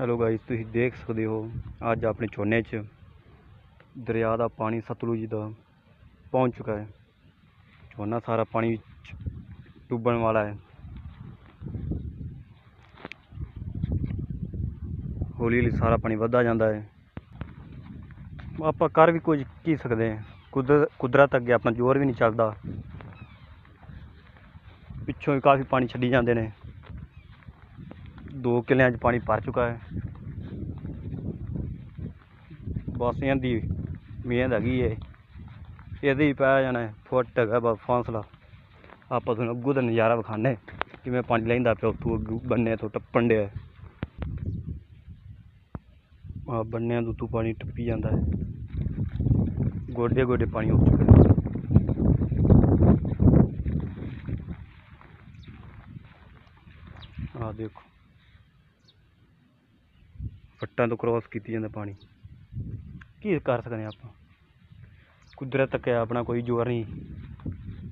Hello guys ਤੁਸੀਂ ਦੇਖ ਸਕਦੇ ਹੋ, ਅੱਜ ਆਪਣੇ ਝੋਨੇ 'ਚ ਦਰਿਆ ਦਾ ਪਾਣੀ ਸਤਲੁਜ ਦਾ ਪਹੁੰਚ ਚੁੱਕਾ ਹੈ। ਝੋਨਾ ਸਾਰਾ ਪਾਣੀ ਵਿੱਚ ਡੁੱਬਣ ਵਾਲਾ ਹੈ। ਹੌਲੀ ਹੌਲੀ ਸਾਰਾ ਪਾਣੀ ਵੱਧਦਾ ਜਾਂਦਾ ਹੈ। ਆਪਾਂ ਕਰ ਵੀ ਕੁਝ ਕੀ ਸਕਦੇ ਹਾਂ। ਕੁਦਰ, ਕੁਦਰਤ ਅੱਗੇ ਆਪਣਾ ਜ਼ੋਰ ਵੀ ਨਹੀਂ ਚੱਲਦਾ। ਪਿੱਛੋਂ ਵੀ ਕਾਫੀ ਪਾਣੀ ਛੱਡੀ ਜਾਂਦੇ ਨੇ। ਦੋ ਕਿੱਲਿਆਂ 'ਚ ਪਾਣੀ ਭਰ ਚੁੱਕਾ ਹੈ। ਬਸ ਇਹਦੀ ਮਿਹਨਤ ਹੈਗੀ ਹੈ ਇਹਦੇ ਹੀ ਪੈ ਜਾਣਾ ਹੈ। ਫੁੱਟ ਹੈਗਾ ਬਸ ਫਾਸਲਾ। ਆਪਾਂ ਤੁਹਾਨੂੰ ਅੱਗੋਂ ਦਾ ਨਜ਼ਾਰਾ ਵਿਖਾਣੇ ਕਿਵੇਂ ਪਾਣੀ ਲੈਂਦਾ ਪਿਆ ਉੱਥੋਂ ਅੱਗੋਂ ਬੰਨੇ ਤੋਂ ਟੱਪਣ ਡਿਆ। ਆ ਬੰਨਿਆਂ ਤੋਂ ਉੱਤੋਂ ਪਾਣੀ ਟੱਪੀ ਜਾਂਦਾ ਹੈ। ਗੋਡੇ ਗੋਡੇ ਪਾਣੀ ਹੋ ਚੁੱਕਾ ਹੈ ਆ ਦੇਖੋ। ਫੱਟਾਂ ਤੋਂ ਕ੍ਰੋਸ ਕੀਤੀ ਜਾਂਦਾ ਪਾਣੀ। ਕੀ ਕਰ ਸਕਦੇ ਹਾਂ ਆਪਾਂ? ਕੁਦਰਤ ਤੱਕ ਆਪਣਾ ਕੋਈ ਜ਼ੋਰ ਨਹੀਂ।